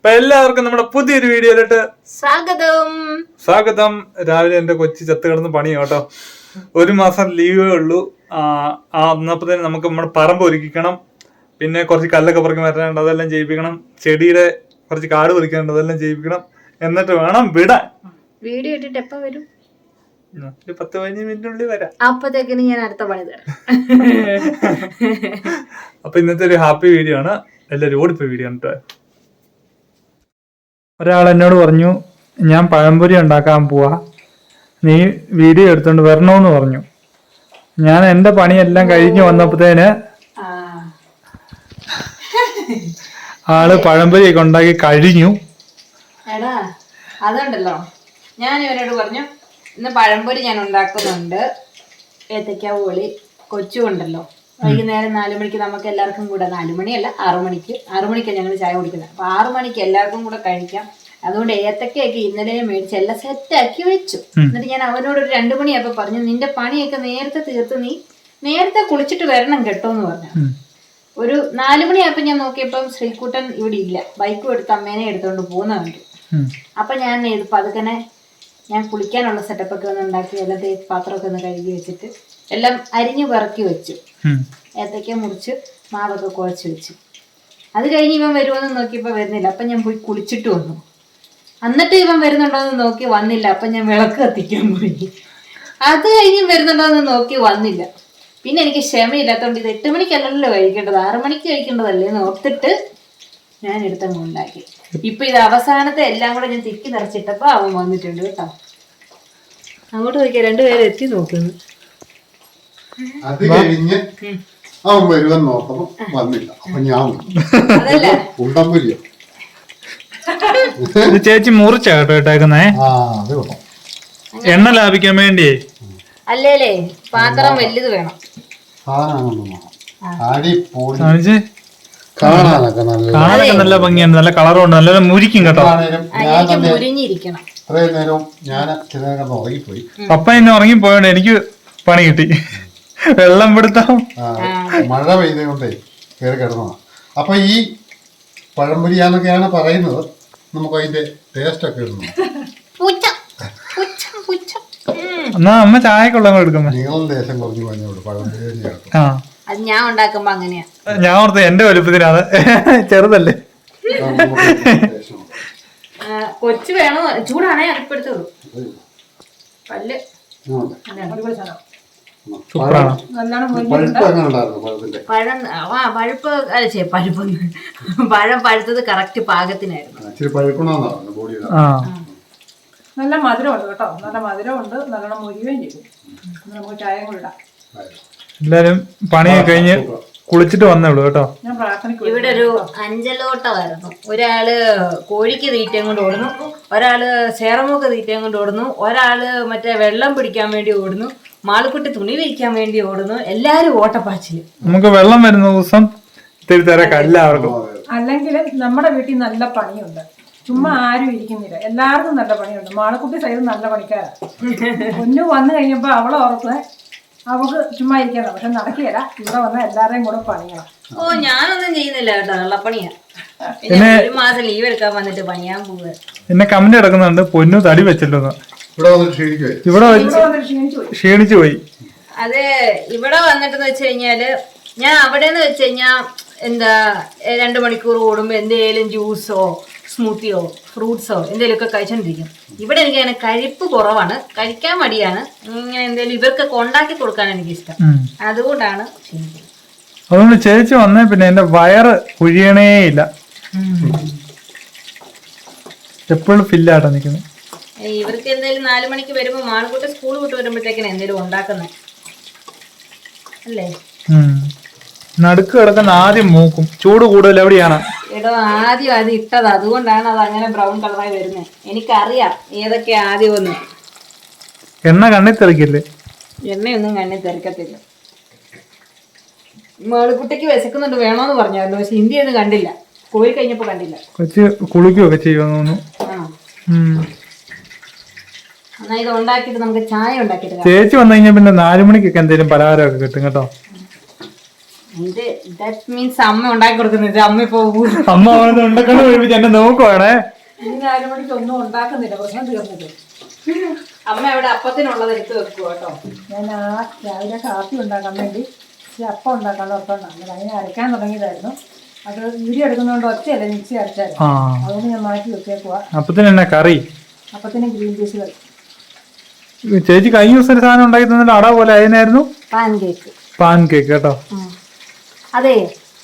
അപ്പൊ എല്ലാവർക്കും നമ്മുടെ പുതിയൊരു വീഡിയോയിലോട്ട് സ്വാഗതം. സ്വാഗതം. രാവിലെ എന്റെ കൊച്ചി ചത്ത് കിടന്ന് പണി കേട്ടോ. ഒരു മാസം ലീവേ ഉള്ളൂ. അന്നപ്പത്തേന് നമുക്ക് നമ്മുടെ പറമ്പ് ഒരുക്കിക്കണം. പിന്നെ കുറച്ച് കല്ലൊക്കെ പറക്കി വരാനുണ്ട് അതെല്ലാം ചെയ്യിപ്പിക്കണം. ചെടിയുടെ കുറച്ച് കാട് പറിക്കാനുണ്ട് അതെല്ലാം ചെയ്യിപ്പിക്കണം. എന്നിട്ട് വേണം വിടാൻ. വീഡിയോ ഇട്ടിട്ട് എപ്പോ വരും? ഒരു പത്ത് പതിനഞ്ച് മിനിറ്റിനുള്ളിൽ വരാം. അപ്പത്തേക്കിന് ഞാൻ അടുത്ത പണി തരാം. അപ്പൊ ഇന്നത്തെ ഒരു ഹാപ്പി വീഡിയോ ആണ്. എല്ലാവരും ഓടിപ്പോയി വീഡിയോ കണ്ടിട്ട് ഒരാൾ എന്നോട് പറഞ്ഞു ഞാൻ പഴംപൊരി ഉണ്ടാക്കാൻ പോവാ. നീ വീഡിയോ എടുത്തോണ്ട് വരണമെന്ന് പറഞ്ഞു. ഞാൻ എന്റെ പണിയെല്ലാം കഴിഞ്ഞു വന്നപ്പോഴത്തേന് ആൾ പഴംപൊരിയൊക്കെ ഉണ്ടാക്കി കഴിഞ്ഞു. എടാ അതുണ്ടല്ലോ. ഞാൻ ഇവരോട് പറഞ്ഞു ഇന്ന് പഴംപൊരി ഞാൻ ഉണ്ടാക്കുന്നുണ്ട്. ഏത്തയ്ക്ക പോളി കൊച്ചു ഉണ്ടല്ലോ. വൈകുന്നേരം നാലു മണിക്ക് നമുക്ക് എല്ലാവർക്കും കൂടെ നാലു മണിയല്ല ആറു മണിക്ക് ആറു മണിക്കാണ് ഞങ്ങൾ ചായ കുടിക്കുന്നത്. അപ്പൊ ആറു മണിക്ക് എല്ലാവർക്കും കൂടെ കഴിക്കാം. അതുകൊണ്ട് ഏത്തക്കയൊക്കെ ഇന്നലെ മേടിച്ച് എല്ലാം സെറ്റാക്കി വെച്ചു. എന്നിട്ട് ഞാൻ അവനോട് ഒരു രണ്ടു മണിയപ്പോ പറഞ്ഞു നിന്റെ പണിയൊക്കെ നേരത്തെ തീർത്ത് നീ നേരത്തെ കുളിച്ചിട്ട് വരണം കേട്ടോ എന്ന് പറഞ്ഞു. ഒരു നാലു മണിയായപ്പോ ഞാൻ നോക്കിയപ്പം ശ്രീകുട്ടൻ ഇവിടെ ഇല്ല. ബൈക്കും എടുത്ത് അമ്മേനെ എടുത്തോണ്ട് പോകുന്ന കണ്ടു അപ്പൊ ഞാൻ ഇത് പതുക്കനെ ഞാൻ കുളിക്കാനുള്ള സെറ്റപ്പ് ഒക്കെ ഒന്ന് ഉണ്ടാക്കി എല്ലാം തേച്ച് പാത്രമൊക്കെ ഒന്ന് കഴുകി വെച്ചിട്ട് എല്ലാം അരിഞ്ഞു വിറക്കി വെച്ചു. ഏത്തക്ക മുറിച്ച് മാവൊക്കെ കുഴച്ച് വെച്ചു. അത് കഴിഞ്ഞ് ഇവൻ വരുമെന്ന് നോക്കിയപ്പോൾ വരുന്നില്ല. അപ്പം ഞാൻ പോയി കുളിച്ചിട്ട് വന്നു. എന്നിട്ട് ഇവൻ വരുന്നുണ്ടോ എന്ന് നോക്കി വന്നില്ല. അപ്പം ഞാൻ വിളക്ക് കത്തിക്കാൻ പോയി. അത് കഴിഞ്ഞ് വരുന്നുണ്ടോ എന്ന് നോക്കി വന്നില്ല. പിന്നെ എനിക്ക് ക്ഷമയില്ലാത്തതുകൊണ്ട് ഇത് എട്ട് മണിക്കല്ലല്ലോ കഴിക്കേണ്ടത്. ആറ് മണിക്ക് കഴിക്കേണ്ടതല്ലേ എന്ന് ഓർത്തിട്ട് ഞാൻ എടുത്തങ്ങ് ഉണ്ടാക്കി. ഇപ്പൊ ഇത് അവസാനത്തെ എല്ലാം കൂടെ ഞാൻ തിക്കി നിറച്ചിട്ടപ്പോ അവൻ വന്നിട്ടുണ്ട് കേട്ടോ. അങ്ങോട്ട് നോക്കിയാൽ രണ്ടുപേരും എത്തി നോക്കുന്നു. അത് കഴിഞ്ഞ് അവൻ വരുവെന്ന് നോക്കുമ്പോ വന്നില്ല. അപ്പൊ ഞാൻ ഉണ്ടമ്പുരിയോ ഇത് ചേച്ചി മുറിച്ച കേട്ടോ ഇട്ടേക്കുന്നേ? ആ അത് കൊള്ളാം. എണ്ണ ലാഭിക്കാൻ വേണ്ടിയേ അല്ലേലേ പാത്രം വലുത് വേണം. കാണാനൊന്നും വേണം. അടിപൊളി കാണിച്ച്. കാണാനൊക്കെ നല്ല കാണാനൊക്കെ നല്ല ഭംഗിയുണ്ട്. നല്ല കളറും ഉണ്ട് നല്ല മുരിക്കും കേട്ടോ. മുരിഞ്ഞിരിക്കണം. ഇത്രയും നേരം ഞാൻ ഉറങ്ങിപ്പോയി. പപ്പ എന്നെ ഉറങ്ങിപ്പോയോണ്ട് എനിക്ക് പണി കിട്ടി. വെള്ളം പിടുത്തം. മഴ പെയ്തുകൊണ്ടേ കയറി കിടന്നതാണ് അപ്പൊ ഈ പഴംപൊരിയാന്നൊക്കെയാണ് പറയുന്നത്. നമുക്ക് അതിന്റെ ടേസ്റ്റ് ഒക്കെ ഇടുന്നു. എന്നാ അമ്മ ചായക്കുള്ള എടുക്കുമ്പോ നീളം ദേശം കുറഞ്ഞു പറഞ്ഞോളൂ പഴംപൊരി ചേർക്കും ആ. അത് ഞാൻ ഉണ്ടാക്കുമ്പോ അങ്ങനെയാ. ഞാൻ ഓർത്ത് എന്റെ വലുപ്പത്തിനാണ്. ചെറുതല്ലേ. കൊച്ചു വേണോ. ചൂടാണേ അടുപ്പെടുത്തുള്ളൂ പല്ല്. സൂപ്പറാണ്. പഴം ആ പഴുപ്പ് അല്ല പഴുപ്പ് പഴം പഴുത്തത് കറക്റ്റ് പാകത്തിനായിരുന്നു. നല്ല മധുരമുണ്ട് കേട്ടോ. നല്ല മധുരമുണ്ട്. നല്ലോണം മുരിയുകയും ചെയ്യും നമുക്ക് ചായയും കൂടി ഇടാം. എല്ലാരും പണി കഴിഞ്ഞ് കുളിച്ചിട്ട് വന്നേ ഉള്ളൂ കേട്ടോ. ഞാൻ പ്രാർത്ഥനയ്ക്ക് ഇവിടെ ഒരു അഞ്ചലോട്ടമായിരുന്നു. ഒരാൾ കോഴിക്ക് തീറ്റയും കൊണ്ട് ഓടുന്നു. ഒരാൾ സേറമൊക്കെ തീറ്റയും കൊണ്ട് ഓടുന്നു. ഒരാൾ മറ്റേ വെള്ളം പിടിക്കാൻ വേണ്ടി ഓടുന്നു. മാളുക്കുട്ടി തുണി വിരിക്കാൻ വേണ്ടി ഓടുന്നു. എല്ലാരും ഓട്ടപ്പാച്ചിൽ. നമുക്ക് വെള്ളം വരുന്ന ദിവസം ഇത്തിരി തിരക്കാം എല്ലാവർക്കും. അല്ലെങ്കിൽ നമ്മുടെ വീട്ടിൽ നല്ല പണിയുണ്ട്. ചുമ്മാ ആരും ഇരിക്കുന്നില്ല. എല്ലാവർക്കും നല്ല പണിയുണ്ട്. മാളക്കുട്ടി സൈഡ് നല്ല പണിക്കാരാ. പൊന്നു വന്നു കഴിഞ്ഞപ്പോ അവളെ ഓർത്ത് അവൾക്ക് ചുമ്മാ ഇരിക്കണം പക്ഷെ നടക്കുകയില്ല ഇവിടെ വന്ന എല്ലാരെയും കൂടെ പണിയണം. ഓ ഞാനൊന്നും ചെയ്യുന്നില്ല കേട്ടോ വെള്ളപ്പണിയാ പിന്നെ ഒരു മാസം ലീവ് എടുക്കാൻ വന്നിട്ട് പണിയാൻ പോവുക എന്നെ കമന്റ് കിടക്കുന്നുണ്ട് പൊന്നു തടി വെച്ചല്ലോ ഇവിടെ ക്ഷീണിക്കുവേ ക്ഷീണിച്ചു പോയി. അതെ പോയി. അത് ഇവിടെ വന്നിട്ടെന്ന് വെച്ച് കഴിഞ്ഞാൽ ഞാൻ അവിടെ നിന്ന് വെച്ച് കഴിഞ്ഞാ എന്താ രണ്ട് മണിക്കൂർ ഓടുമ്പോൾ എന്തെങ്കിലും ജ്യൂസോ സ്മൂത്തിയോ ഫ്രൂട്ട്സോ എന്തെങ്കിലുമൊക്കെ കഴിച്ചോണ്ടിരിക്കും. ഇവിടെ എനിക്ക് അങ്ങനെ കഴിപ്പ് കുറവാണ്. കഴിക്കാൻ മടിയാണ്. ഇങ്ങനെ എന്തെങ്കിലും ഇവർക്ക് ഉണ്ടാക്കി കൊടുക്കാൻ എനിക്ക് ഇഷ്ടം. അതുകൊണ്ടാണ് അതുകൊണ്ട് ചേച്ചി വന്നേ പിന്നെ എന്റെ വയറ് കുഴിയണേ ഇല്ല. എപ്പോഴും ഫില്ലാട്ടോ നിൽക്കുന്നത്. ഇവർക്ക് എന്തെങ്കിലും നാലു മണിക്ക് വരുമ്പോൾ മാളുകൂട്ട് സ്കൂൾ വിട്ട് വരുമ്പോഴത്തേക്കിനെന്തേലും എന്തെങ്കിലും ഉണ്ടാക്കുന്നത്. അല്ലേ? നടുക്ക് കിടക്കുന്ന ആദ്യം മൂക്കും. ചൂട് കൂടുതൽ എവിടെയാണ്? എടോ ആദ്യം അത് ഇട്ടത്. അതുകൊണ്ടാണ് അത് അങ്ങനെ ബ്രൗൺ കളറായി വരുന്നത് എനിക്കറിയാം ഏതൊക്കെ ആദ്യം ഒന്ന് എണ്ണ കണ്ണി തെറിക്കില്ലേ? എണ്ണയൊന്നും കണ്ണി തെറിക്കത്തില്ല. മേളുകുട്ടിക്ക് വിശക്കുന്നുണ്ട് വേണോന്ന് പറഞ്ഞായിരുന്നു. പക്ഷെ ഹിന്ദിയൊന്നും കണ്ടില്ല. കോഴി കഴിഞ്ഞപ്പോ കണ്ടില്ല. കൊച്ച് കുളിക്കുകയൊക്കെ ചെയ്യുമെന്ന് തോന്നുന്നു. എന്നാ ഇത് ഉണ്ടാക്കിയിട്ട് നമുക്ക് ചായ ഉണ്ടാക്കിയിട്ട് ചേച്ചി വന്നു കഴിഞ്ഞാൽ പിന്നെ നാലു മണിക്കൊക്കെ എന്തെങ്കിലും പലഹാരമൊക്കെ കിട്ടും കേട്ടോ. മീൻസ് അമ്മ ഉണ്ടാക്കി കൊടുക്കുന്നത് അമ്മ ഇപ്പൊ അമ്മ ഉണ്ടാക്കണം കഴിപ്പിച്ച് എന്നെ നോക്കുവാണേ. ഇനി ഒന്നും ഉണ്ടാക്കുന്നില്ല. പ്രശ്നം അമ്മ അപ്പത്തിനുള്ളത് എടുത്ത് വെക്കുക കേട്ടോ? ഞാൻ ആ രാവിലെ കാപ്പി ഉണ്ടാക്കാൻ വേണ്ടി ഈ അപ്പം ഉണ്ടാക്കാൻ ഓർത്തോണ്ടാണ് അതിനെ അരയ്ക്കാൻ തുടങ്ങിയതായിരുന്നു. അത് വീഡിയോ എടുക്കുന്നതുകൊണ്ട് ഒറ്റയല്ല മിക്സി അരച്ചാൽ ആ. അതുകൊണ്ട് ഞാൻ മാറ്റി വെച്ചേക്കുക അപ്പത്തിന് എന്നാ കറി? അപ്പത്തിന് ഗ്രീൻ പീസ് കറി. ചേച്ചി കഴിഞ്ഞ ദിവസം ഒരു സാധനം ഉണ്ടാക്കി തന്നിട്ട് അടാ പോലെ അതിനായിരുന്നു? പാൻ കേക്ക് പാൻ കേക്ക് കേട്ടോ അതെ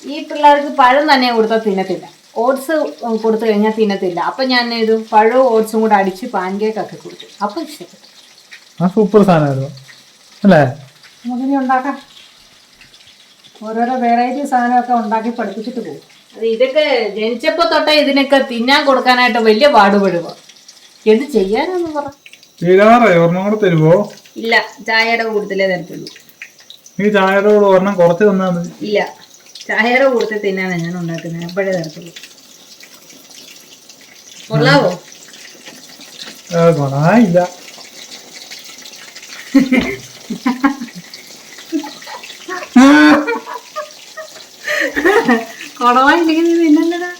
ഈ പിള്ളേർക്ക് പഴം തന്നെ കൊടുത്താൽ തിന്നത്തില്ല. ഓട്സ് കൊടുത്തു കഴിഞ്ഞാൽ തിന്നത്തില്ല. അപ്പൊ ഞാൻ ഇത് പഴവും ഓട്സും കൂടെ അടിച്ച് പാൻ കേക്ക് ഒക്കെ കൊടുത്തു. അപ്പൊ ഇഷ്ടപ്പെട്ടു. ആ സൂപ്പർ സാധനമായിരുന്നു. അല്ലേ? നമുക്കിനി ഉണ്ടാക്കാം. ഓരോരോ വെറൈറ്റി സാധനമൊക്കെ ഉണ്ടാക്കി പഠിപ്പിച്ചിട്ട് പോകും. അത് ഇതൊക്കെ ജനിച്ചപ്പോ തൊട്ടേ ഇതിനൊക്കെ തിന്നാൻ കൊടുക്കാനായിട്ട് വലിയ പാടുപെടുക എന്ത് ചെയ്യാനെന്ന് പറ. തീരാറായി? ഒരെണ്ണം കൂടെ തരുമോ ഇല്ല ചായയുടെ കൂടുതലേ തരത്തുള്ളൂ. നീ ചായയുടെ കൂടെ ഒരെണ്ണം കുറച്ച് തന്നാ മതി. ഇല്ല. ചായയുടെ കൂടുതൽ തിന്നാണ് ഞാൻ ഉണ്ടാക്കുന്നത്. അപ്പോഴേ തരത്തുള്ളൂ. കൊള്ളാവോ? കൊടവായില്ലെങ്കിൽ തിന്നല്ലടാ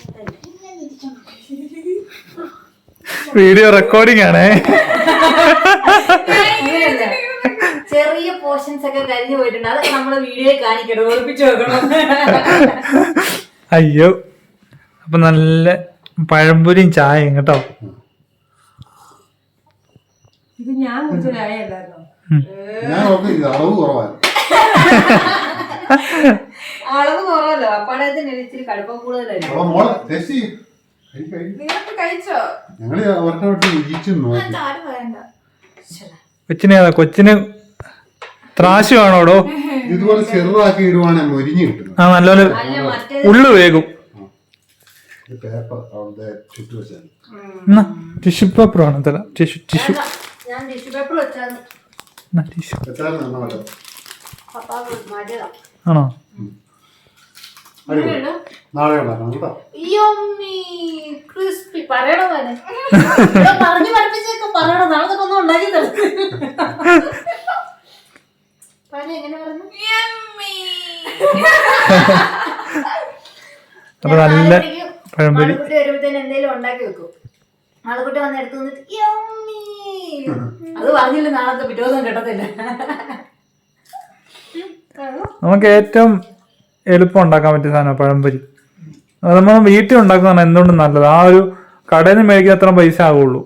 വീഡിയോ റെക്കോർഡിംഗ് ആണേ. പോർഷൻസ് ഒക്കെ കരിഞ്ഞു പോയിട്ടുണ്ട്. അതൊക്കെ നമ്മൾ വീഡിയോയിൽ കാണിക്കണം ഓർപ്പിച്ചു വെക്കണം. അയ്യോ. അപ്പൊ നല്ല പഴംപൊരിയും ചായയും കേട്ടോ. ഇത് ഞാൻ കുറിച്ച ചായയല്ലായിരുന്നോ ഞാൻ ഓർക്കും ഇത് അളവ് കുറവല്ലോ? അപ്പാടത്തിന് ഇച്ചിരി കടുപ്പം കൂടുതലായിരുന്നു അപ്പൊ മോളെ ടേസ്റ്റ് ചെയ്യ്. കഴി, കഴി. ഞങ്ങൾ ഒരെണ്ണം നോക്കി കൊച്ചിനെ? കൊച്ചിന് ത്രാശ് വേണോടോ ഇതുപോലെ ചെറുതാക്കി ഇടുവാണെങ്കിൽ മൊരിഞ്ഞ് കിട്ടും ആ നല്ലപോലെ ഉള്ളു വേഗം. പേപ്പർ അവിടെ ചുറ്റു വെച്ചാൽ എന്നാ ടിഷ്യൂ പേപ്പർ വേണം തല. Tissue tissue. ഞാൻ ടിഷ്യൂ പേപ്പർ വെച്ചാൽ എന്നാ ടിഷ്യൂ. വെച്ചാൽ നന്നാവല്ലോ പപ്പാ ആണോ? അടിപൊളി. നാളെ ഉണ്ടാക്കണം കേട്ടോ. ക്രിസ്പി പറയണോ തന്നെ പറഞ്ഞു പഠിപ്പിച്ചൊക്കെ പറയണോ. നാളെ ഒന്നും ഉണ്ടാക്കി തരും അപ്പൊ നല്ല പഴംപൊരി. എന്തെങ്കിലും ഉണ്ടാക്കി വെക്കും. ആളുകുട്ടി വന്ന് എടുത്തു വന്നിട്ട് അത് പറഞ്ഞില്ല നാളത്തെ പിറ്റേ ദിവസം കിട്ടത്തില്ല. നമുക്ക് ഏറ്റവും എളുപ്പം ഉണ്ടാക്കാൻ പറ്റിയ സാധനം പഴംപൊരി. നമ്മൾ വീട്ടിൽ ഉണ്ടാക്കുന്നതാണ് എന്തുകൊണ്ടും നല്ലത്. ആ ഒരു കടയിൽ നിന്ന് മേടിക്കുന്ന അത്ര പൈസ ആവുള്ളൂ.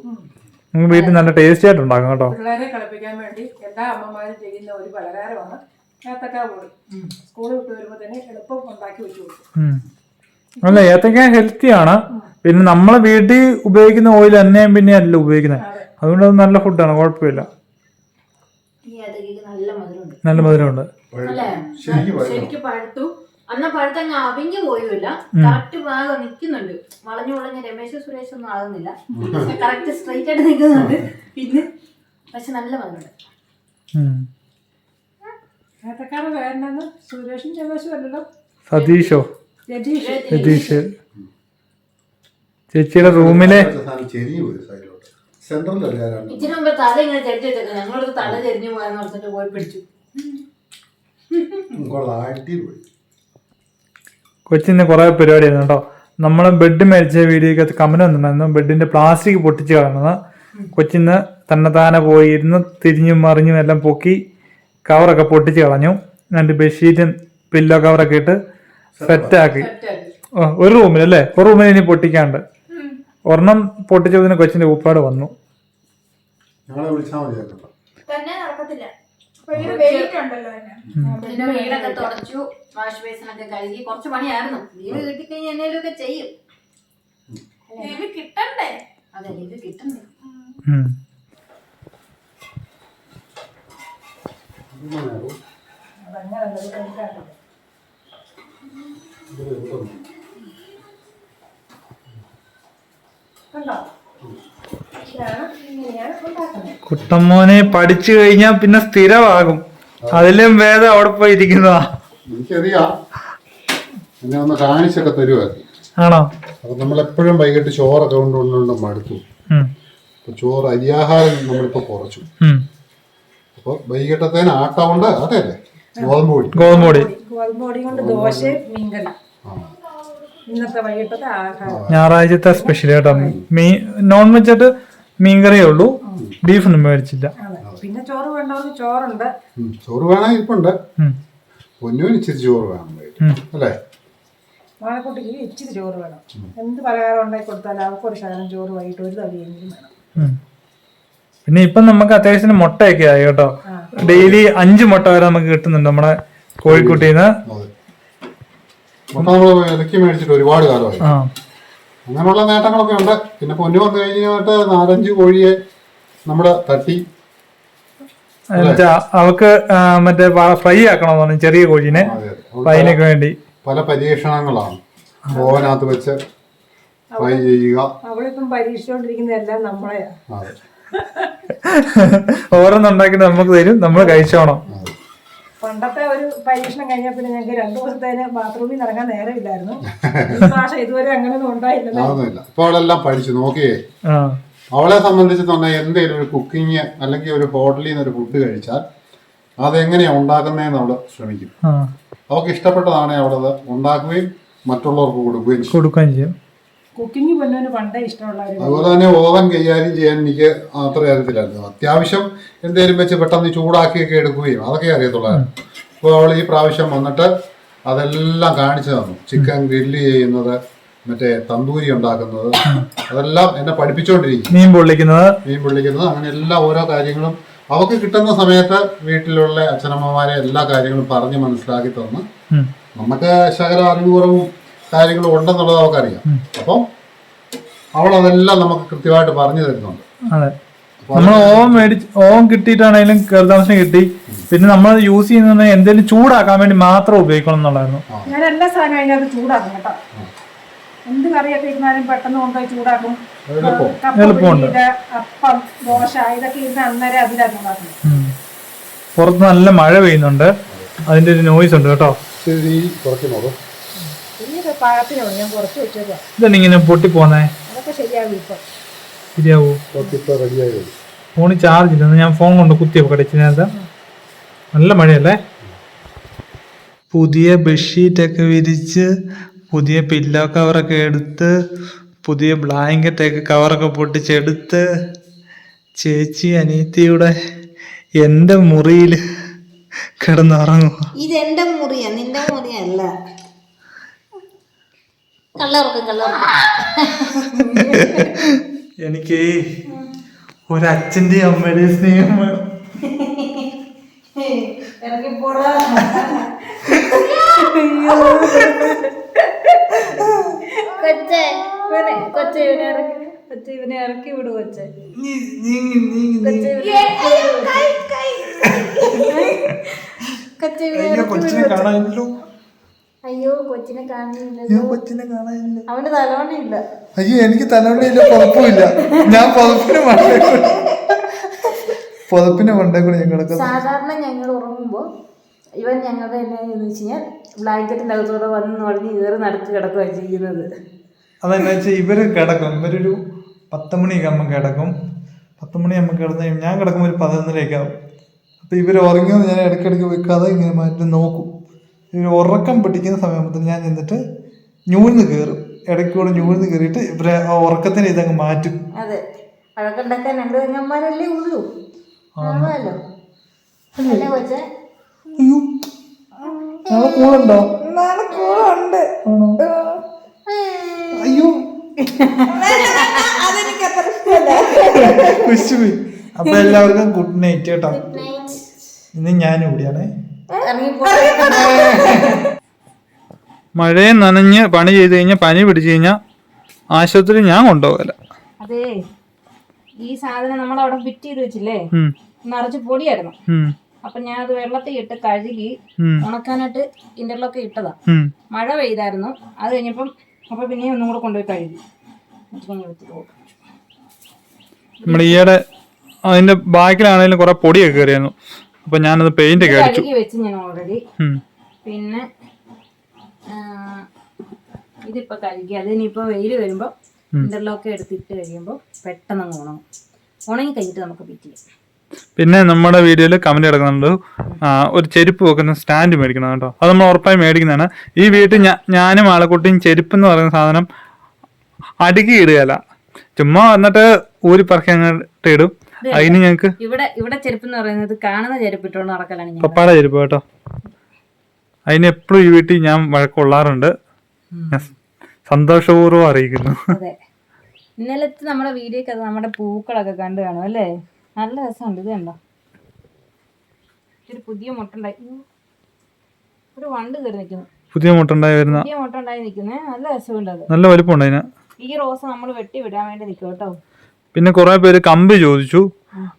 നമുക്ക് വീട്ടിൽ നല്ല ടേസ്റ്റി ആയിട്ട് ഉണ്ടാക്കും കേട്ടോ. പിള്ളേരെ കളിപ്പിക്കാൻ വേണ്ടി എല്ലാ അമ്മമാരും ചെയ്യുന്ന ഒരു പലഹാരമാണ് ഏത്തക്കാ പൊടി. സ്കൂളിൽ വിട്ട് വരുമ്പോൾ തന്നെ എളുപ്പം ഉണ്ടാക്കി വെച്ചു കൊടുക്കും. അല്ല ഏത്തക്ക ഹെൽത്തി ആണ്. പിന്നെ നമ്മളെ വീട്ടിൽ ഉപയോഗിക്കുന്ന ഓയിൽ തന്നെയും പിന്നെ അല്ല ഉപയോഗിക്കുന്നത് അതുകൊണ്ട് അത് നല്ല ഫുഡാണ് കുഴപ്പമില്ല. നല്ല മധുരമുണ്ട്. നല്ല മധുരമുണ്ട്. അല്ലേ? ശരിക്കും ശരിക്കും പഴുത്തു. അന്ന് പഴുത്തങ്ങ് അവിഞ്ഞു പോയുമില്ല കറക്റ്റ് ഭാഗം നിൽക്കുന്നുണ്ട്. വളഞ്ഞു വളഞ്ഞ രമേശ് സുരേഷ് ഒന്നും ആകുന്നില്ല. കറക്റ്റ് സ്ട്രൈറ്റ് ആയിട്ട് നിൽക്കുന്നുണ്ട്. പിന്നെ പക്ഷെ നല്ല പേരെന്നാന്ന് സുരേഷും രമേശും അല്ലല്ലോ? സതീഷോ? രതീഷ്. ചേച്ചിയുടെ റൂമിലെ ഇച്ചിരി മുമ്പ് തല ഇങ്ങനെ ചരിച്ചു വെച്ചേക്കാം ഞങ്ങളൊരു തല ചെരിഞ്ഞു പോയെന്ന് പറഞ്ഞിട്ട് പോയി പിടിച്ചു. കൊള്ളാം. അടിപൊളി. കൊച്ചിന് കുറെ പരിപാടിയായിരുന്നു കേട്ടോ. നമ്മൾ ബെഡ് മേടിച്ച വീഡിയോക്കകത്ത് കമന്റ് വന്നിട്ടുണ്ടായിരുന്നു. ബെഡിന്റെ പ്ലാസ്റ്റിക് പൊട്ടിച്ച് കളഞ്ഞത്. കൊച്ചിന്ന് തന്നെത്താനെ പോയി ഇരുന്ന് തിരിഞ്ഞും മറിഞ്ഞും എല്ലാം പൊക്കി കവറൊക്കെ പൊട്ടിച്ച് കളഞ്ഞു. രണ്ട് ബെഡ്ഷീറ്റും പില്ലോ കവറൊക്കെ ഇട്ട് സെറ്റാക്കി ഒരു റൂമിൽ അല്ലേ? ഒരു റൂമിൽ ഇനി പൊട്ടിക്കാണ്ട്. ഒരെണ്ണം പൊട്ടിച്ചതിന് കൊച്ചിന്റെ ഉപ്പാട് വന്നു. ഞങ്ങളെ വിളിച്ചാൽ മതി കേട്ടോ തന്നെ നടക്കത്തില്ല. പിന്നെ വീടൊക്കെ തുടച്ചു വാഷ് ബേസിനൊക്കെ കഴുകി കുറച്ച് പണിയായിരുന്നു. ലീവ് കിട്ടിക്കഴിഞ്ഞാൽ എന്തെങ്കിലും ഒക്കെ ചെയ്യും. ഇത് കിട്ടണ്ടേ? അതെ ലീവ് കിട്ടണ്ടേ? കണ്ടോ? കുട്ടമ്മോനെ പഠിച്ചു കഴിഞ്ഞാൽ പിന്നെ സ്ഥിരമാകും. അതിലും ഭേദം അവിടെ പോയി ഇരിക്കുന്നതാ എനിക്കറിയാം. എന്നെ ഒന്ന് കാണിച്ചൊക്കെ തരുമായിരുന്നു ആണോ? അപ്പൊ നമ്മളെപ്പോഴും വൈകിട്ട് ചോറൊക്കെ കൊണ്ട് കൊണ്ടുകൊണ്ട് മടുത്തു. അപ്പൊ ചോറ് അരിയാഹാരം നമ്മളിപ്പോ കുറച്ചു. അപ്പൊ വൈകിട്ടത്തേന് ആട്ട കൊണ്ട് ആട്ടയല്ലേ ഗോതമ്പ് പൊടി. ഗോതമ്പ് പൊടി. ഗോതമ്പ് പൊടി കൊണ്ട് ദോശയും മീൻകറി. ഇന്നത്തെ വൈകിട്ടത്തെ ആഹാരം. ഞായറാഴ്ചത്തെ സ്പെഷ്യൽ കേട്ടോ മീൻ നോൺ വെജ് ആയിട്ട് മീൻകറിയേ ഉള്ളൂ. ബീഫ് ഒന്നും മേടിച്ചില്ല പിന്നെ ചോറ് വേണ്ടവർക്ക് ചോറുണ്ട്. ചോറ് വേണമെങ്കിൽ ഇരിപ്പുണ്ട്. പൊന്നുവിന് ഇച്ചിരി ചോറ് വേണം അല്ലേ? വാഴക്കുട്ടിക്ക് ഇച്ചിരി ചോറ് വേണം. എന്ത് പലഹാരം ഉണ്ടാക്കി കൊടുത്താലും അവർക്ക് ഒരു ശകലം ചോറ് വൈകിട്ട് ഒരു തവിയെങ്കിലും വേണം. പിന്നെ ഇപ്പം നമുക്ക് അത്യാവശ്യത്തിന് മുട്ടയൊക്കെ ആയി കേട്ടോ. ഡെയിലി അഞ്ച് മുട്ട വരെ നമുക്ക് കിട്ടുന്നുണ്ട് നമ്മുടെ മേടിച്ചിട്ട് ഒരുപാട് കാലമായി. അങ്ങനെയുള്ള നേട്ടങ്ങളൊക്കെ ഉണ്ട്. പിന്നെ പൊന്നു വന്നു കഴിഞ്ഞിട്ട് നാലഞ്ച് കോഴിയെ നമ്മൾ തട്ടി. എന്നുവെച്ചാ അവക്ക് മറ്റേ ഫ്രൈ ആക്കണമെന്നാണ് പറഞ്ഞു ചെറിയ കോഴിനെ. അതിനൊക്കെ വേണ്ടി. പല പരീക്ഷണങ്ങളാണ്. ഓവനകത്ത് വെച്ച് ഫ്രൈ ചെയ്യുക. അവളിപ്പം നമ്മളെയാ. അതെ. ഓരോന്നുണ്ടാക്കി നമുക്ക് തരും നമ്മൾ കഴിച്ചോണം. പണ്ടത്തെ ഒരു പരീക്ഷണം കഴിഞ്ഞാൽ പിന്നെ ഞങ്ങൾക്ക് രണ്ടു ദിവസത്തേന് ബാത്റൂമിൽ നിന്ന് ഇറങ്ങാൻ നേരമില്ലായിരുന്നു ഇതുവരെ അങ്ങനെ ഒന്നും ഉണ്ടായില്ല ഇപ്പൊ അവളെല്ലാം പഠിച്ചു. നോക്കിയേ. ആ. അവളെ സംബന്ധിച്ച് തന്നെ എന്തെങ്കിലും ഒരു കുക്കിങ് അല്ലെങ്കിൽ ഒരു ഹോട്ടലിൽ നിന്ന് ഒരു ഫുഡ് കഴിച്ചാൽ അതെങ്ങനെയാണ് ഉണ്ടാക്കുന്നതെന്ന് അവൾ ശ്രമിക്കും. അവൾക്ക് ഇഷ്ടപ്പെട്ടതാണ് അവളത് ഉണ്ടാക്കുകയും മറ്റുള്ളവർക്ക് കൊടുക്കുകയും കൊടുക്കുകയും ചെയ്യും. കുക്കിംഗ് പൊന്നുവിന് പണ്ടേ ഇഷ്ടമുള്ള അതുപോലെ തന്നെ ഓവൻ കൈകാര്യം ചെയ്യാൻ എനിക്ക് അത്ര അറിയത്തില്ലായിരുന്നു. അത്യാവശ്യം എന്തെങ്കിലും വെച്ച് പെട്ടെന്ന് ചൂടാക്കിയൊക്കെ എടുക്കുകയും അതൊക്കെ അറിയത്തുള്ളായിരുന്നു. അപ്പോൾ അവൾ ഈ പ്രാവശ്യം വന്നിട്ട് അതെല്ലാം കാണിച്ചു തന്നു. ചിക്കൻ ഗ്രില്ല് ചെയ്യുന്നത് മറ്റേ തന്തൂരി ഉണ്ടാക്കുന്നത്. അതെല്ലാം എന്നെ പഠിപ്പിച്ചുകൊണ്ടിരിക്കും മീൻ പൊള്ളിക്കുന്നത്. മീൻ പൊള്ളിക്കുന്നത്. അങ്ങനെ എല്ലാ ഓരോ കാര്യങ്ങളും അവക്ക് കിട്ടുന്ന സമയത്ത് വീട്ടിലുള്ള അച്ഛനമ്മമാരെ എല്ലാ കാര്യങ്ങളും പറഞ്ഞ് മനസ്സിലാക്കി തന്ന്. നമുക്ക് ശകല അറിവ് കുറവും കാര്യങ്ങളും ഉണ്ടെന്നുള്ളത് അവക്കറിയാം. അപ്പം അവൾ അതെല്ലാം നമുക്ക് കൃത്യമായിട്ട് പറഞ്ഞു തരുന്നുണ്ട്. അതെ. നമ്മൾ ഓവൻ മേടിച്ച് ഓവൻ കിട്ടിയിട്ടാണെങ്കിലും കയറിതാമസം കിട്ടി. പിന്നെ നമ്മൾ യൂസ് ചെയ്യുന്ന എന്തെങ്കിലും ചൂടാക്കാൻ വേണ്ടി മാത്രം ഉപയോഗിക്കണം എന്നുള്ളതായിരുന്നു. ഞാൻ എല്ലാ സാധനവും അതിനകത്ത് ചൂടാക്കും കേട്ടോ. എന്ത് കറിയൊക്കെ ഇരുന്നാലും പെട്ടെന്ന് കൊണ്ടുപോയി ചൂടാക്കും. കപ്പ അപ്പം ദോശ ഇതൊക്കെ ഇരുന്ന് അന്നേരം അതിലാക്കും ചൂടാക്കുന്നത് പുറത്ത് നല്ല മഴ പെയ്യുന്നുണ്ട്. അതിന്റെ ഒരു നോയിസ് ഉണ്ട് കേട്ടോ. ഇതാണ് ഇങ്ങനെ ശരിയാവൂ? കുറച്ചിപ്പോൾ റെഡിയായി ഫോണിൽ ചാർജ് ഇല്ല. ഞാൻ ഫോൺ കൊണ്ട് കുത്തിയപ്പോൾ കടിച്ചിനകത്ത് നല്ല മഴയല്ലേ? പുതിയ ബെഡ്ഷീറ്റൊക്കെ വിരിച്ച് പുതിയ പില്ലോ കവറൊക്കെ എടുത്ത് പുതിയ ബ്ലാങ്കറ്റൊക്കെ കവറൊക്കെ പൊട്ടിച്ചെടുത്ത് ചേച്ചി അനിയത്തിയുടെ എന്റെ മുറിയിൽ കിടന്നുറങ്ങുക ഇതെന്റെ മുറിയാ നിന്റെ മുറിയല്ല എനിക്ക് ഒരച്ഛന്റെയും അമ്മയുടെയും സ്നേഹം വേണം. ഇറങ്ങിപ്പോടാ. കൊച്ചേ. ഇവനെ കൊച്ചേ ഇവനെ ഇറക്കി കൊച്ചേ ഇവനെ ഇറക്കി വിടു കൊച്ചേ. നീ- നീങ്ങി- നീങ്ങി- കൊച്ചേ നീങ്ങി. ഇവനെ കൊച്ചേ. ഇവനെ അയ്യോ കൊച്ചിനെ കാണാനില്ലല്ലോ. അയ്യോ കൊച്ചിനെ കാണുന്നില്ലല്ലോ. അയ്യോ കൊച്ചിനെ കാണാനില്ല. അവന്റെ തലോണയില്ല. അയ്യോ എനിക്ക് തലമുടിയില്ല പുതപ്പില്ല. ഞാൻ പുതപ്പിന് മണ്ടേ കൂടെ- പുതപ്പിന് മണ്ടേ കൂടെ ഞാൻ കിടക്കുന്നത് സാധാരണ ഞങ്ങൾ ഉറങ്ങുമ്പോൾ ഇവൻ ഞങ്ങളുടെ എന്നാന്ന് വെച്ച് കഴിഞ്ഞാൽ ബ്ലാങ്കറ്റിന്റെ അകത്തൂടെ വന്ന് നുഴഞ്ഞ് കയറി നടക്ക് കിടക്കുകയാണ് ചെയ്യുന്നത്. അതെന്നാ വെച്ചാൽ ഇവർ കിടക്കും. ഇവരൊരു പത്ത് മണിയൊക്കെ നമ്മൾ കിടക്കും. പത്ത് മണിയാകുമ്പോൾ കിടന്ന് ഞാൻ കിടക്കുമ്പോൾ ഒരു പതിനൊന്നരയൊക്കെ ആവും. അപ്പോൾ ഇവർ ഉറങ്ങിയെന്ന് ഞാൻ ഇടയ്ക്കിടയ്ക്ക് വെക്കാതെ ഇങ്ങനെ മാറ്റി നോക്കും. ഇവർ ഉറക്കം പിടിക്കുന്ന സമയത്തിന് ഞാൻ ചെന്നിട്ട് ഞൂഴ്ന്ന് കയറും ഇടയ്ക്കൂടെ ഞൂഴ്ന്ന് കയറിയിട്ട് ഇവരെ ആ ഉറക്കത്തിന് ഇതങ്ങ് മാറ്റും. അതെ. വഴക്കുണ്ടാക്കാൻ രണ്ട് പെങ്ങന്മാരല്ലേ ഉള്ളൂ. അല്ലേ കൊച്ചേ? അയ്യോ. നാളെ കൂളുണ്ടോ? നാളെ കൂളുണ്ട്. അയ്യോ. അപ്പൊ എല്ലാവർക്കും ഗുഡ് നൈറ്റ് കേട്ടോ. ഇന്ന് ഞാൻ കൂടിയാണേ മഴയെ നനഞ്ഞ് പണി ചെയ്ത് കഴിഞ്ഞാൽ പനി പിടിച്ചു കഴിഞ്ഞാൽ ആശുപത്രി ഞാൻ കൊണ്ടുപോകല. അതെ. ഈ സാധനം നമ്മൾ അവിടെ ഫിറ്റ് ചെയ്ത് വെച്ചില്ലേ? നിറച്ച് പൊടിയായിരുന്നു. അപ്പൊ ഞാൻ അത് വെള്ളത്തിൽ ഇട്ട് കഴുകി ഉണക്കാനായിട്ട് ഇന്റർലോക്ക് ഇട്ടതാ. മഴ പെയ്തായിരുന്നു. അത് കഴിഞ്ഞപ്പം അപ്പൊ പിന്നെ ഒന്നും കൂടെ കൊണ്ടുപോയി കഴുകി. നമ്മുടെ ഈയിടെ അതിന്റെ ബാക്കിലാണെങ്കിലും കുറെ പൊടിയൊക്കെ കയറിയായിരുന്നു അപ്പൊ ഞാനത് പെയിന്റ് ഒക്കെ അടിച്ചു. വെച്ച് ഞാൻ ഓൾറെഡി പിന്നെ ഇതിപ്പോ കഴുകി. അത് ഇനിയിപ്പോ വെയിൽ വരുമ്പോ ഇന്റർലോക്ക് എടുത്തിട്ട് കഴിയുമ്പോൾ പെട്ടെന്ന് ഉണങ്ങും. ഉണങ്ങി കഴിഞ്ഞിട്ട് നമുക്ക് ഫിറ്റ് ചെയ്യാം. പിന്നെ നമ്മുടെ വീഡിയോയിൽ കമന്റ് കിടക്കുന്നുണ്ട്. ഒരു ചെരുപ്പ് വെക്കുന്ന സ്റ്റാൻഡ് മേടിക്കണം കേട്ടോ. അത് നമ്മൾ ഉറപ്പായി മേടിക്കുന്നതാണ്. ഈ വീട്ടിൽ ഞാനും ആളെക്കുട്ടിയും ചെരുപ്പ് എന്ന് പറയുന്ന സാധനം അടുക്കി ഇടുകയല്ല. ചുമ്മാ വന്നിട്ട് ഊരി പറക്കി അങ്ങോട്ട് ഇടും. അതിന് ഞങ്ങൾക്ക് ഇവിടെ ഇവിടെ ചെരുപ്പ് എന്ന് പറയുന്നത് കാണുന്ന ചെരുപ്പ് ഇട്ടുകൊണ്ട് നടക്കലാണ് ഞാൻ പപ്പാടെ ചെരുപ്പ് കേട്ടോ. അതിന് എപ്പോഴും ഈ വീട്ടിൽ ഞാൻ വഴക്കൊള്ളാറുണ്ട് സന്തോഷപൂർവം അറിയിക്കുന്നു. ഇന്നലത്തെ നമ്മുടെ വീഡിയോക്ക് അത് നമ്മുടെ പൂക്കളൊക്കെ കണ്ടു കാണും അല്ലേ? നല്ല രസമുണ്ട് ഇത് കണ്ടോ? ഇതൊരു പുതിയ മുട്ട ഉണ്ടായി ഉം. ഒരു വണ്ട് കയറി നിൽക്കുന്നു പുതിയ മുട്ടുണ്ടായി വരുന്ന പുതിയ മുട്ട ഉണ്ടായി നിൽക്കുന്നേ നല്ല രസമുണ്ട് അത്. നല്ല വലിപ്പമുണ്ട് അതിന്. ഈ റോസ് നമ്മൾ വെട്ടി വിടാൻ വേണ്ടി നിൽക്കും കേട്ടോ. പിന്നെ കുറെ പേര് കമ്പ് ചോദിച്ചു.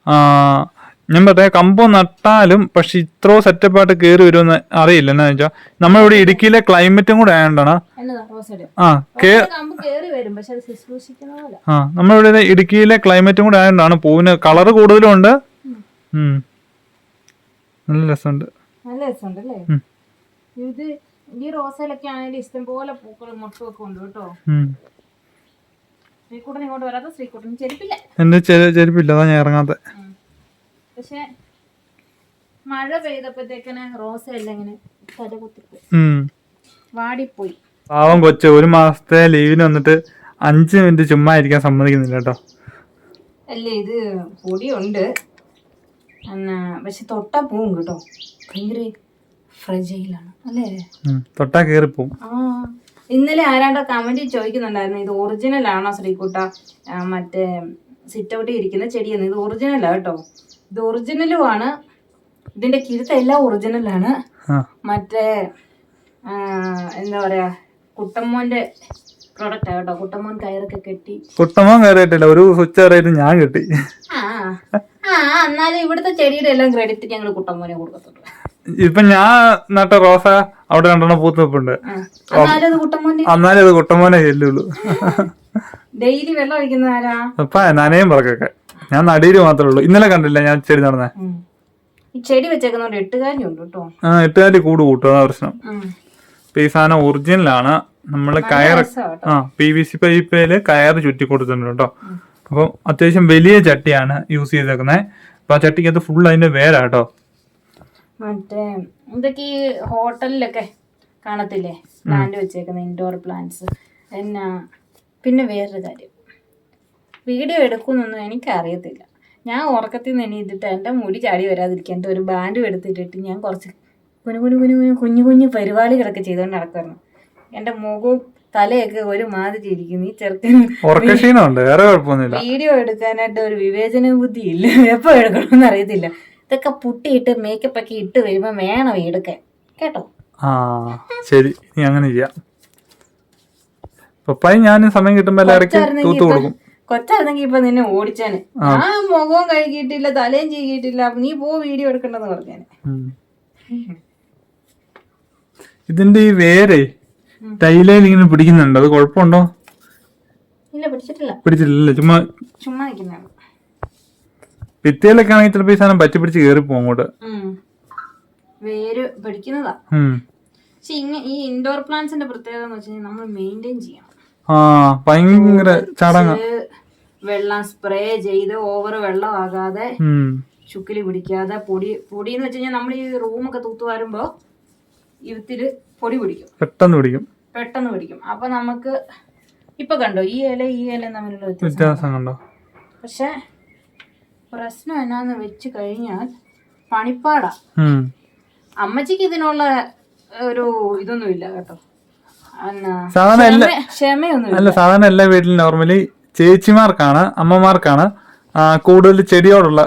ആ ഞാൻ പറയാം കമ്പം നട്ടാലും പക്ഷെ ഇത്രോ സെറ്റപ്പായിട്ട് കേറി വരുമെന്ന് അറിയില്ല. എന്നാ വെച്ചാൽ നമ്മളിവിടെ ഇടുക്കിയിലെ ക്ലൈമറ്റും കൂടെ ആയതുകൊണ്ടാണ് ആ ആ നമ്മളിവിടെ ഇടുക്കിയിലെ ക്ലൈമറ്റും കൂടെ ആയതുകൊണ്ടാണ് പൂവിന് കളറ് കൂടുതലും ഉണ്ട്. നല്ല രസമുണ്ട്. നല്ല രസമുണ്ട് അല്ലേ. ഇത് ഈ റോസയിലൊക്കെ ആണെങ്കിൽ ഇഷ്ടം പോലെ പൂക്കളും മുട്ടുമൊക്കെ ഉണ്ട് കേട്ടോ. ശ്രീക്കുട്ടൻ ഇങ്ങോട്ട് വരാത്ത ശ്രീക്കുട്ടൻ ചെരുപ്പില്ല. എന്റെ ചെരുപ്പില്ല അതാ ഞാൻ ഇറങ്ങാത്ത. പക്ഷെ മഴ പെയ്തപ്പോഴത്തേക്കിന് റോസ എല്ലാം ഇങ്ങനെ തല കുത്തിപ്പോയി. വാടിപ്പോയി. പാവം കൊച്ചു ഒരു മാസത്തെ ലീവിന് വന്നിട്ട് അഞ്ച് മിനിറ്റ് ചുമ്മാ ഇരിക്കാൻ സമ്മതിക്കുന്നില്ല കേട്ടോ. അല്ലേ ഇത് പൊടിയുണ്ട്. പക്ഷെ തൊട്ടാ പോവും കേട്ടോ. ഭയങ്കര ഫ്രജയിലാണ് അല്ലേ. തൊട്ടാ ആ ഇന്നലെ ആരാണ്ടോ കമന്റിൽ ചോദിക്കുന്നുണ്ടായിരുന്നു ഇത് ഒറിജിനൽ ആണോ ശ്രീകുട്ട മറ്റേ സിറ്റ് ഔട്ടിൽ ഇരിക്കുന്ന ചെടിയെന്ന്. ഇത് ഒറിജിനലാ കേട്ടോ. ഇത് ഒറിജിനലും ആണ്. ഇതിന്റെ കിഴുത്ത എല്ലാം ഒറിജിനലാണ് ആണ്. മറ്റേ എന്താ പറയാ കുട്ടമ്മോന്റെ പ്രൊഡക്റ്റ് കേട്ടോ. കുട്ടമ്മോൻ കയറൊക്കെ കെട്ടി. കുട്ടമ്മോൻ കയറിയിട്ടില്ല. ഒരു സ്വിച്ച് കയറിയിട്ട് ഞാൻ കെട്ടി. ആ എന്നാലും ഇവിടുത്തെ ചെടിയുടെ എല്ലാം ക്രെഡിറ്റ് ഞങ്ങൾ കുട്ടമ്മോനെ കൊടുക്കത്തുള്ളൂ. ഇപ്പൊ ഞാൻ നട്ട റോസ അവിടെ രണ്ടെണ്ണം പൂത്ത് നിൽപ്പുണ്ട്. എന്നാലും അത് കുട്ടമ്മോനെ ചെല്ലുള്ളൂ. ഡെയിലി വെള്ളം ഒഴിക്കുന്ന ആരാ? നനയും പറക്കൊക്കെ ഞാൻ നടീര് മാത്രമേ ഉള്ളൂ. ഇന്നലെ കണ്ടില്ല ഞാൻ ചെടി നടന്നേ. ചെടി വെച്ചേക്കുന്നോണ്ട് എട്ടുകാലി ഉണ്ട് കേട്ടോ. ആ എട്ടുകാലി കൂട് കൂട്ടും അതാ പ്രശ്നം. ഇപ്പൊ ഈ സാധനം ഒറിജിനലാണ് നമ്മൾ കയർ ആ പി വി സി പൈപ്പിൽ കയർ ചുറ്റി കൊടുത്തിട്ടുണ്ട് കേട്ടോ. അപ്പം അത്യാവശ്യം വലിയ ചട്ടിയാണ് യൂസ് ചെയ്തേക്കുന്നത് അപ്പൊ ആ ചട്ടിക്കകത്ത് ഫുൾ അതിന്റെ വേരാ കേട്ടോ. മറ്റേ ഇതൊക്കെ ഈ ഹോട്ടലിലൊക്കെ കാണത്തില്ലേ? പ്ലാന്റ് വെച്ചേക്കുന്ന ഇൻഡോർ പ്ലാന്റ്സ് എന്നാ പിന്നെ വേറൊരു കാര്യം. വീഡിയോ എടുക്കുന്നൊന്നും എനിക്കറിയത്തില്ല. ഞാൻ ഉറക്കത്തിൽ നിന്ന് എണീറ്റിട്ട് എന്റെ മുടി ചാടി വരാതിരിക്കാൻ എന്റെ ഒരു ബാൻഡും എടുത്തിട്ടിട്ട് ഞാൻ കുറച്ച് കുനു കുനു കുനു കുനു കുഞ്ഞു കുഞ്ഞു പരിപാടികളൊക്കെ ചെയ്തുകൊണ്ട് നടക്കുമായിരുന്നു എന്റെ മുഖവും തലയൊക്കെ ഒരു മാതിരി ഇരിക്കുന്നു. ഈ ചെറുക്കൻ ഉറക്കക്ഷീണമുണ്ട്. വേറെ കുഴപ്പമൊന്നുമില്ല. വീഡിയോ എടുക്കാനായിട്ട് ഒരു വിവേചന ബുദ്ധി ഇല്ല എപ്പോൾ എടുക്കണമെന്ന് അറിയത്തില്ല. ഇതൊക്കെ പുട്ടിയിട്ട് മേക്കപ്പ് ഒക്കെ ഇട്ട് വരുമ്പോൾ വേണം എടുക്കാൻ. കേട്ടോ? ആ ശരി. അങ്ങനെ ചെയ്യാം. പപ്പായി ഞാൻ സമയം കിട്ടുമ്പോൾ എല്ലാവർക്കും തൂത്ത് കൊടുക്കും. കൊച്ചായിരുന്നെങ്കി ഇപ്പൊ നിന്നെ ഓടിച്ചാന്. ആ. മുഖവും കഴുകിയിട്ടില്ല തലയും ചെയ്യിട്ടില്ല നീ പോ വീഡിയോ എടുക്കണ്ടെന്ന് പറഞ്ഞാന്. ഇതിന്റെ ഈ വേരെ ടൈലയിൽ ഇങ്ങനെ പിടിക്കുന്നുണ്ടോ? അത് കുഴപ്പമുണ്ടോ? ഇല്ല പിടിച്ചിട്ടില്ല. പിടിച്ചിട്ടില്ല ചുമ്മാ ചുമ്മാ നിൽക്കുന്നതാണ്. ഭിത്തിയിലൊക്കെ ആണെങ്കിൽ ചിലപ്പോൾ ഈ സാധനം പറ്റി പിടിച്ച് കയറിപ്പോ അങ്ങോട്ട്. വേര് പിടിക്കുന്നതാ. പക്ഷെ ഇങ്ങനെ ഈ ഇൻഡോർ പ്ലാന്റ്സിന്റെ പ്രത്യേകത എന്ന് വെച്ചാൽ നമ്മൾ മെയിന്റെയിൻ ചെയ്യണം. ആ ഭയങ്കര ചടങ്ങ. വെള്ളം സ്പ്രേ ചെയ്ത് ഓവർ വെള്ളമാകാതെ. ചുക്കിൽ പിടിക്കാതെ പൊടി പൊടി എന്ന് വെച്ച് കഴിഞ്ഞാൽ നമ്മൾ ഈ റൂമൊക്കെ തൂത്തു വരുമ്പോ ഇവത്തിൽ പൊടി പിടിക്കും. പെട്ടെന്ന് പിടിക്കും. പെട്ടെന്ന് പിടിക്കും. അപ്പൊ നമുക്ക് ഇപ്പൊ കണ്ടോ ഈ ഇല ഈ ഇല തമ്മിലുള്ള വ്യത്യാസം കണ്ടോ? പക്ഷെ പ്രശ്നം എന്നാന്ന് വെച്ച് കഴിഞ്ഞാൽ പണിപ്പാടാ. അമ്മച്ചിക്ക് ഇതിനുള്ള ഒരു ഇതൊന്നും ഇല്ല കേട്ടോ ക്ഷമയൊന്നും അല്ല സാധാരണ എല്ലാ വീട്ടിലും നോർമലി ചേച്ചിമാർക്കാണ് അമ്മമാർക്കാണ് കൂടുതൽ ചെടിയോടുള്ള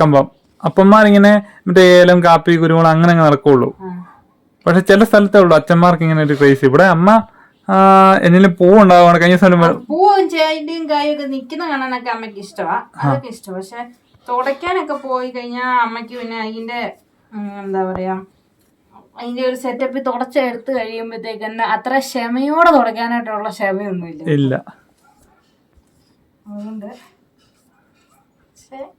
കമ്പം. അപ്പന്മാരിങ്ങനെ മറ്റേ ഏലം കാപ്പി കുരുമുളക് അങ്ങനെ അങ്ങ് നടക്കുള്ളൂ. പക്ഷെ ചില സ്ഥലത്തേ ഉള്ളൂ അച്ഛന്മാർക്ക് ഇങ്ങനെ ഒരു ക്രേസ്. ഇവിടെ അമ്മ എന്തെങ്കിലും പൂ പൂവുണ്ടാവുകയാണ് കഴിഞ്ഞ സ്ഥലം പൂവും ചേന്റെയും കായും ഒക്കെ നിക്കുന്ന കാണാനൊക്കെ അമ്മയ്ക്ക് ഇഷ്ടമാ അതൊക്കെ ഇഷ്ടം പക്ഷെ തുടയ്ക്കാനൊക്കെ പോയി കഴിഞ്ഞാൽ അമ്മയ്ക്ക് പിന്നെ അതിന്റെ എന്താ പറയാ അതിന്റെ ഒരു സെറ്റപ്പ് തുടച്ചെടുത്ത് കഴിയുമ്പോഴത്തേക്ക് അത്ര ക്ഷമയോടെ തുടയ്ക്കാനായിട്ടുള്ള ക്ഷമയൊന്നുമില്ല. ഇല്ല. അതുകൊണ്ട്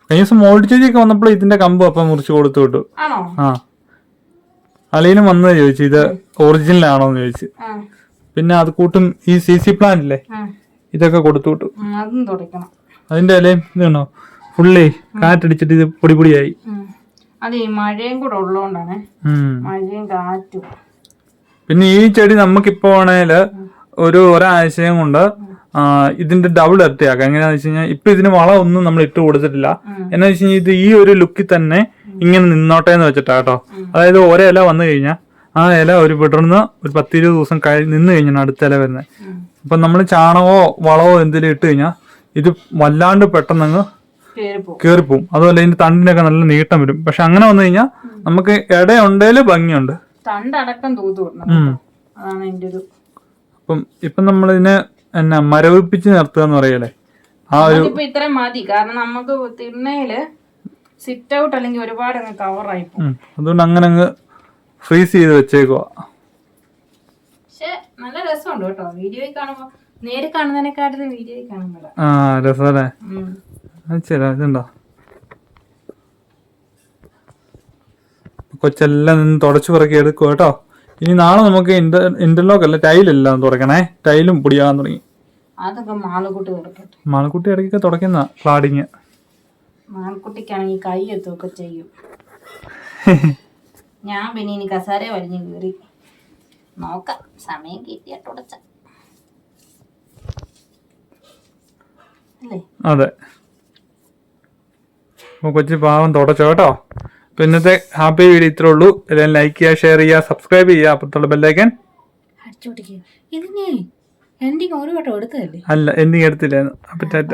കഴിഞ്ഞ ദിവസം മോൾഡ് ചേച്ചിയൊക്കെ വന്നപ്പോൾ ഇതിന്റെ കമ്പ് അപ്പം മുറിച്ച് കൊടുത്തു വിട്ടു. ആണോ? ആ. അലീനും വന്നത് ചോദിച്ചു ഇത് ഒറിജിനൽ ആണോന്ന് ചോദിച്ചു. പിന്നെ അത് കൂട്ടും ഈ സി സി പ്ലാന്റ് അല്ലേ ഇതൊക്കെ കൊടുത്തു വിട്ടു. അതും തുടയ്ക്കണം. അതിന്റെ ഇലയും ഇതാണോ ഫുള്ളേ കാറ്റടിച്ചിട്ട് ഇത് പൊടി പൊടിയായി. അത് ഈ മഴയും കൂടെ ഉള്ളതുകൊണ്ടാണ്. മഴയും കാറ്റും. പിന്നെ ഈ ചെടി നമുക്കിപ്പോ ആണേൽ ഒരു ഒരാഴ്ചയും കൊണ്ട് ഇതിന്റെ ഡബിൾ ഇരട്ടിയാക്കാം എങ്ങനെയാന്ന് വെച്ച് കഴിഞ്ഞാൽ ഇപ്പൊ ഇതിന് വള ഒന്നും നമ്മൾ ഇട്ട് കൊടുത്തിട്ടില്ല. എന്നാ വെച്ച് കഴിഞ്ഞാൽ ഇത് ഈ ഒരു ലുക്കിൽ തന്നെ ഇങ്ങനെ നിന്നോട്ടെ എന്ന് വെച്ചിട്ടാ കേട്ടോ. അതായത് ഒരേ ഇല വന്നു കഴിഞ്ഞാൽ ആ ഇല ഒരു വിടർന്ന് ഒരു പത്തിരുപത് ദിവസം കഴി നിന്ന് കഴിഞ്ഞാണ് അടുത്ത ഇല വരുന്നത്. അപ്പൊ നമ്മൾ ചാണകമോ വളമോ എന്തെങ്കിലും ഇട്ട് കഴിഞ്ഞാൽ ഇത് വല്ലാണ്ട് പെട്ടെന്നങ്ങ് അങ്ങ് കയറിപ്പോവും അതുപോലെ ഇതിന്റെ തണ്ടിനൊക്കെ നല്ല നീട്ടം വരും. പക്ഷെ അങ്ങനെ വന്നു കഴിഞ്ഞാൽ നമുക്ക് ഇടയുണ്ടേൽ ഭംഗിയുണ്ട്. തണ്ടടക്കം തൂത്ത് അതാണ് എന്റെ ഒരു അപ്പം ഇപ്പം നമ്മളിതിനെ എന്നാ മരവിപ്പിച്ച് നിർത്തുക എന്ന് പറയല്ലേ? ആ ഒരു അതിപ്പോ ഇത്ര മതി. കാരണം നമുക്ക് തിണ്ണയിൽ സിറ്റ് ഔട്ട് അല്ലെങ്കിൽ ഒരുപാട് അങ്ങ് കവറായി പോകും. ഉം. അതുകൊണ്ട് അങ്ങനെ അങ്ങ് ഫ്രീസ് ചെയ്ത് വെച്ചേക്കുക പക്ഷെ നല്ല രസമുണ്ട് കേട്ടോ. വീഡിയോയിൽ കാണുമ്പോ നേരിൽ കാണുന്നതിനെക്കാട്ടിലും വീഡിയോയിൽ കാണുമ്പോഴാ. ആ രസമല്ലേ. അത് ഇതുണ്ടോ? കൊച്ചെല്ലാം നിന്ന് തുടച്ചു പിറക്കി എടുക്കും കേട്ടോ. ഇനി നാളെ നമുക്ക് ഇന്റർ ഇന്റർലോക്ക് അല്ല ടൈലെല്ലാം തുടക്കണേ ടൈലും പൊടിയാകാൻ തുടങ്ങി. അതൊക്കെ മാളുകുട്ടി കിടക്കട്ടെ മാളക്കുട്ടി ഇടയ്ക്കൊക്കെ തുടക്കുന്ന ഫ്ലാഡിങ് മാളക്കുട്ടിക്കാണെങ്കിൽ കൈ എത്തുകയൊക്കെ ചെയ്യും. ഞാൻ പിന്നെ ഇനി കസാര വലിഞ്ഞു കയറി നോക്കാം സമയം കിട്ടിയ തുടച്ച. അല്ലേ? അതെ. കൊച്ചു പാവം തുടച്ചോ കേട്ടോ. അപ്പോൾ ഇന്നത്തെ ഹാപ്പി വീഡിയോ ഇത്രേ ഉള്ളൂ. എല്ലാം ലൈക്ക് ചെയ്യുക ഷെയർ ചെയ്യുക സബ്സ്ക്രൈബ് ചെയ്യുക. അപ്പുറത്തുള്ള ബെല്ലൈക്കൻ അടിച്ചോട്ടിക്കുക ഇതിനെ എൻഡിങ് ഒരു വട്ടം എടുത്തതല്ലേ? അല്ല എന്തെങ്കിലും എടുത്തില്ലായിരുന്നു. അപ്പം ടാറ്റ